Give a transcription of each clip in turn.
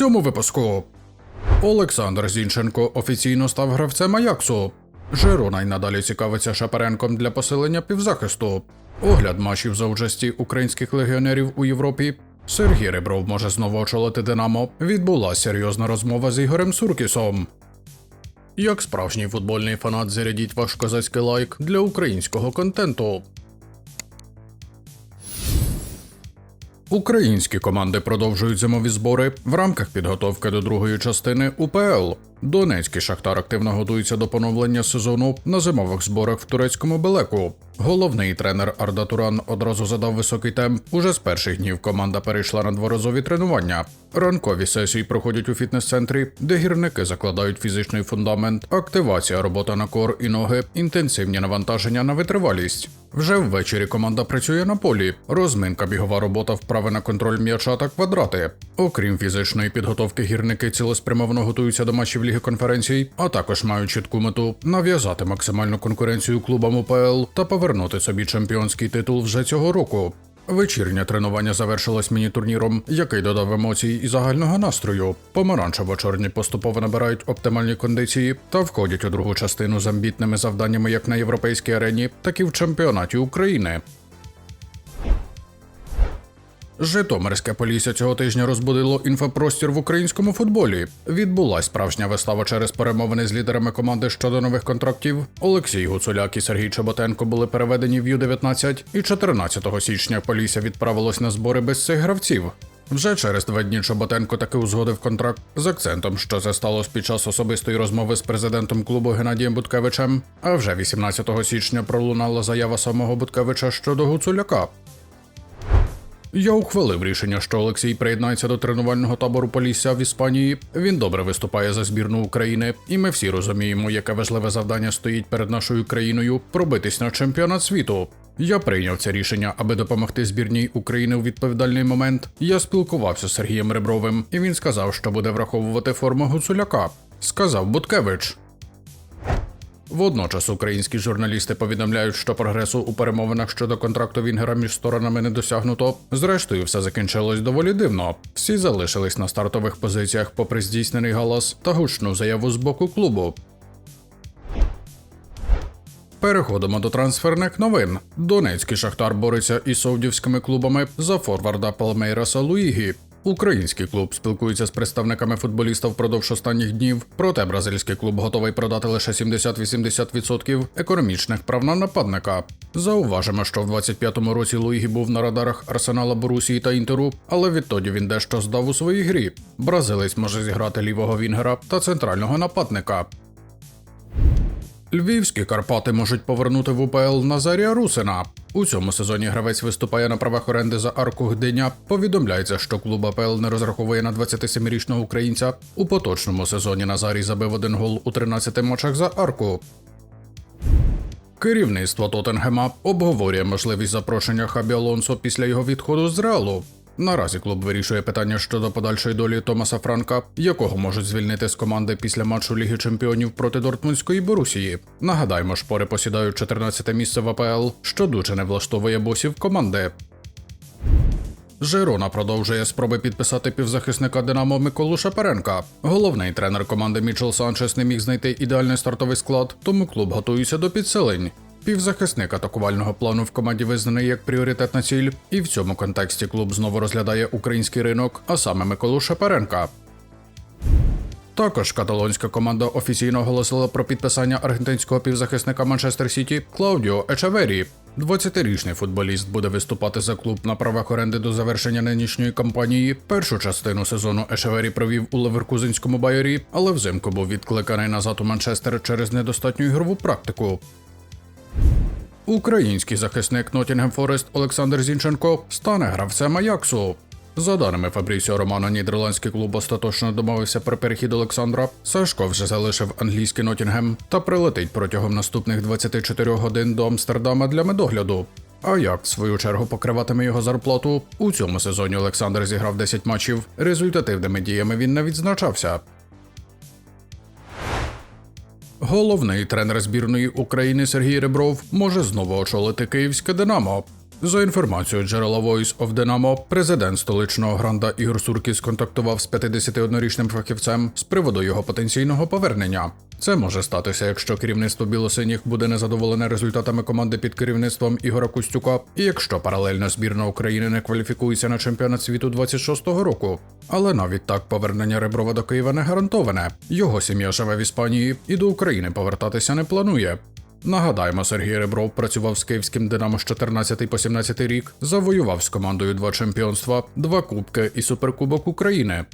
цьому випуску Олександр Зінченко офіційно став гравцем Аяксу. Жирона й надалі цікавиться Шапаренком для посилення півзахисту. Огляд матчів за участі українських легіонерів у Європі. Сергій Ребров може знову очолити Динамо. Відбулася серйозна розмова з Ігорем Суркісом. Як справжній футбольний фанат зарядіть ваш козацький лайк для українського контенту. Українські команди продовжують зимові збори в рамках підготовки до другої частини УПЛ. Донецький шахтар активно готується до поновлення сезону на зимових зборах в турецькому Белеку. Головний тренер Арда Туран одразу задав високий темп. Уже з перших днів команда перейшла на дворазові тренування. Ранкові сесії проходять у фітнес-центрі, де гірники закладають фізичний фундамент, активація, робота на кор і ноги, інтенсивні навантаження на витривалість. Вже ввечері команда працює на полі. Розминка, бігова робота, вправи на контроль м'яча та квадрати. Окрім фізичної підготовки, гірники цілеспрямовано готуються до матчів Ліги конференцій, а також мають чітку мету нав'язати максимальну конкуренцію клубам УПЛ та повернути собі чемпіонський титул вже цього року. Вечірнє тренування завершилось міні-турніром, який додав емоцій і загального настрою. Помаранчево-чорні поступово набирають оптимальні кондиції та входять у другу частину з амбітними завданнями як на європейській арені, так і в чемпіонаті України. Житомирське Полісся цього тижня розбудило інфопростір в українському футболі. Відбулась справжня вистава через перемовини з лідерами команди щодо нових контрактів. Олексій Гуцуляк і Сергій Чеботенко були переведені в Ю-19, і 14 січня Полісся відправилось на збори без цих гравців. Вже через два дні Чоботенко таки узгодив контракт з акцентом, що це сталося під час особистої розмови з президентом клубу Геннадієм Буткевичем. А вже 18 січня пролунала заява самого Буткевича щодо Гуцуляка. Я ухвалив рішення, що Олексій приєднається до тренувального табору Полісся в Іспанії. Він добре виступає за збірну України, і ми всі розуміємо, яке важливе завдання стоїть перед нашою країною пробитись на чемпіонат світу. Я прийняв це рішення, аби допомогти збірній України у відповідальний момент. Я спілкувався з Сергієм Ребровим, і він сказав, що буде враховувати форму Гуцуляка. Сказав Буткевич. Водночас українські журналісти повідомляють, що прогресу у перемовинах щодо контракту Вінгера між сторонами не досягнуто. Зрештою, все закінчилось доволі дивно. Всі залишились на стартових позиціях, попри здійснений галас та гучну заяву з боку клубу. Переходимо до трансферних новин. Донецький шахтар бореться із саудівськими клубами за форварда Палмейраса Луїгі. Український клуб спілкується з представниками футболіста впродовж останніх днів. Проте бразильський клуб готовий продати лише 70-80% економічних прав на нападника. Зауважимо, що в 25-му році Луїгі був на радарах Арсенала Борусії та Інтеру, але відтоді він дещо здав у своїй грі. Бразилець може зіграти лівого вінгера та центрального нападника. Львівські Карпати можуть повернути в УПЛ Назарія Русина. У цьому сезоні гравець виступає на правах оренди за арку Гдиня. Повідомляється, що клуб АПЛ не розраховує на 27-річного українця. У поточному сезоні Назарій забив один гол у 13 матчах за арку. Керівництво Тоттенгема обговорює можливість запрошення Хабі Алонсо після його відходу з Реалу. Наразі клуб вирішує питання щодо подальшої долі Томаса Франка, якого можуть звільнити з команди після матчу Ліги Чемпіонів проти Дортмундської Борусії. Нагадаємо, шпори посідають 14-те місце в АПЛ, що дуже не влаштовує босів команди. Жирона продовжує спроби підписати півзахисника Динамо Миколу Шапаренка. Головний тренер команди Мічел Санчес не міг знайти ідеальний стартовий склад, тому клуб готується до підсилень. Півзахисник атакувального плану в команді визнаний як пріоритетна ціль, і в цьому контексті клуб знову розглядає український ринок, а саме Миколу Шапаренка. Також каталонська команда офіційно оголосила про підписання аргентинського півзахисника Манчестер Сіті Клаудіо Ечевері. 20-річний футболіст буде виступати за клуб на правах оренди до завершення нинішньої кампанії. Першу частину сезону Ешевері провів у Леверкузенському байері, але взимку був відкликаний назад у Манчестер через недостатню ігрову практику. Український захисник Нотінгем Форест Олександр Зінченко стане гравцем Аяксу. За даними Фабрісіо Романа, нідерландський клуб остаточно домовився про перехід Олександра. Сашко вже залишив англійський Нотінгем та прилетить протягом наступних 24 годин до Амстердама для медогляду. А як в свою чергу покриватиме його зарплату? У цьому сезоні Олександр зіграв 10 матчів. Результативними діями він не відзначався. Головний тренер збірної України Сергій Ребров може знову очолити київське Динамо. За інформацією джерела Voice of Dynamo, президент столичного гранда Ігор Суркіс сконтактував з 51-річним фахівцем з приводу його потенційного повернення. Це може статися, якщо керівництво білосиніх буде незадоволене результатами команди під керівництвом Ігора Кустюка, і якщо паралельно збірна України не кваліфікується на чемпіонат світу 26-го року. Але навіть так повернення Реброва до Києва не гарантоване. Його сім'я живе в Іспанії і до України повертатися не планує. Нагадаємо, Сергій Ребров працював з київським Динамо з 14 по 17 рік, завоював з командою два чемпіонства, два кубки і суперкубок України.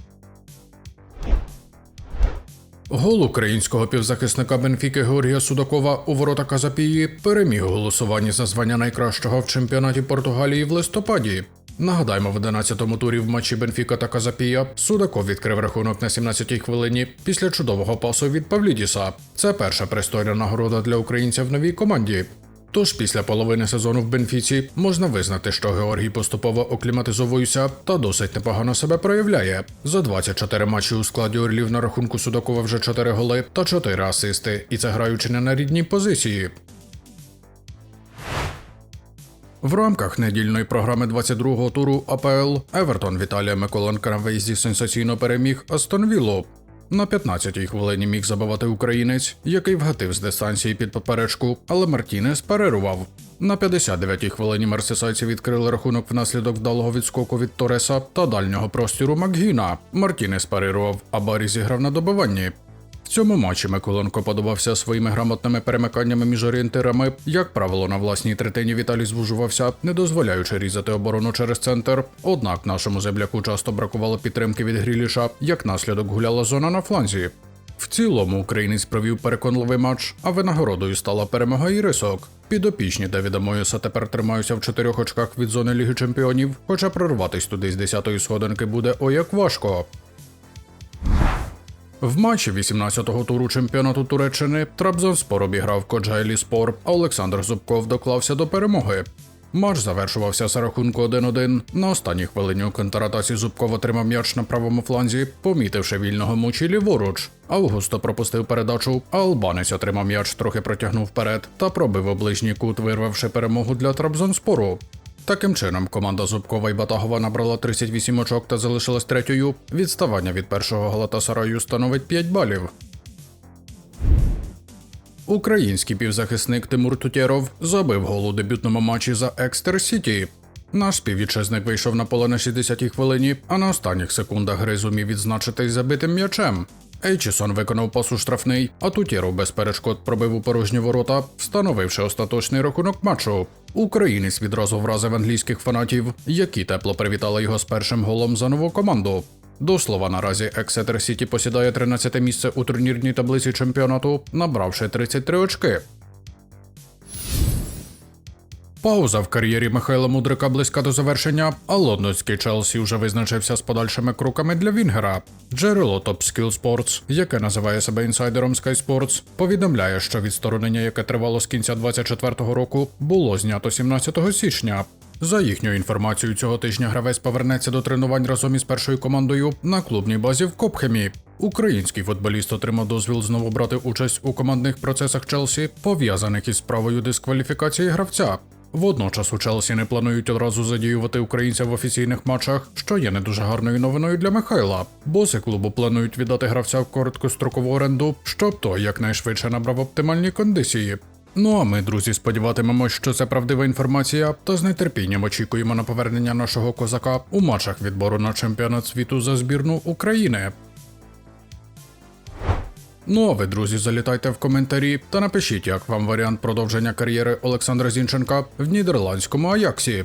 Гол українського півзахисника Бенфіки Георгія Судакова у ворота Казапії переміг у голосуванні за звання найкращого в чемпіонаті Португалії в листопаді. Нагадаємо, в 11-му турі в матчі Бенфіка та Казапія Судаков відкрив рахунок на 17-й хвилині після чудового пасу від Павлідіса. Це перша пристойна нагорода для українця в новій команді. Тож після половини сезону в Бенфіці можна визнати, що Георгій поступово окліматизовується та досить непогано себе проявляє. За 24 матчі у складі Орлів на рахунку Судакова вже 4 голи та 4 асисти, і це граючи не на рідній позиції. В рамках недільної програми 22-го туру АПЛ Евертон Віталія Миколенка на виїзді сенсаційно переміг Астон Віллу. На 15-й хвилині міг забивати українець, який вгатив з дистанції під поперечку, але Мартінес перервав. На 59-й хвилині мерсисайці відкрили рахунок внаслідок вдалого відскоку від Тореса та дальнього простіру Макгіна. Мартінес парирував, а Барі зіграв на добиванні. В цьому матчі Миколенко подобався своїми грамотними перемиканнями між орієнтирами. Як правило, на власній третині Віталій звужувався, не дозволяючи різати оборону через центр. Однак нашому земляку часто бракувало підтримки від Гріліша, як наслідок гуляла зона на фланзі. В цілому українець провів переконливий матч, а винагородою стала перемога Ірисок. Підопічні Давіда Моєса тепер тримаються в чотирьох очках від зони Ліги Чемпіонів, хоча прорватись туди з 10-ї сходинки буде ой як важко. В матчі 18-го туру чемпіонату Туреччини Трабзонспор обіграв Коджайлі Спор, а Олександр Зубков доклався до перемоги. Матч завершувався з рахунку 1-1. На останній хвилині у контратаці Зубков отримав м'яч на правому фланзі, помітивши вільного мучі ліворуч. Августо пропустив передачу, а албанець отримав м'яч, трохи протягнув вперед та пробив у ближній кут, вирвавши перемогу для Трабзонспору. Таким чином, команда Зубкова і Батагова набрала 38 очок та залишилась третьою. Відставання від першого Галатасараю становить 5 балів. Український півзахисник Тимур Тутєров забив гол у дебютному матчі за Екстер Сіті. Наш співвітчизник вийшов на поле на 60-й хвилині, а на останніх секундах гри зумів відзначитись забитим м'ячем. Ейчісон виконав пасу штрафний, а Тутєров без перешкод пробив у порожні ворота, встановивши остаточний рахунок матчу. Українець відразу вразив англійських фанатів, які тепло привітали його з першим голом за нову команду. До слова, наразі Ексетер Сіті посідає 13 місце у турнірній таблиці чемпіонату, набравши 33 очки. Пауза в кар'єрі Михайла Мудрика близька до завершення, а лондонський Челсі вже визначився з подальшими кроками для Вінгера. Джерело Top Skill Sports, яке називає себе інсайдером Sky Sports, повідомляє, що відсторонення, яке тривало з кінця 24-го року, було знято 17 січня. За їхньою інформацією, цього тижня гравець повернеться до тренувань разом із першою командою на клубній базі в Копхемі. Український футболіст отримав дозвіл знову брати участь у командних процесах Челсі, пов'язаних із справою дискваліфікації гравця. Водночас у Челсі не планують одразу задіювати українця в офіційних матчах, що є не дуже гарною новиною для Михайла. Боси клубу планують віддати гравця в короткострокову оренду, щоб той якнайшвидше набрав оптимальні кондиції. Ну а ми, друзі, сподіватимемось, що це правдива інформація, та з нетерпінням очікуємо на повернення нашого козака у матчах відбору на чемпіонат світу за збірну України. Ну а ви, друзі, залітайте в коментарі та напишіть, як вам варіант продовження кар'єри Олександра Зінченка в нідерландському Аяксі.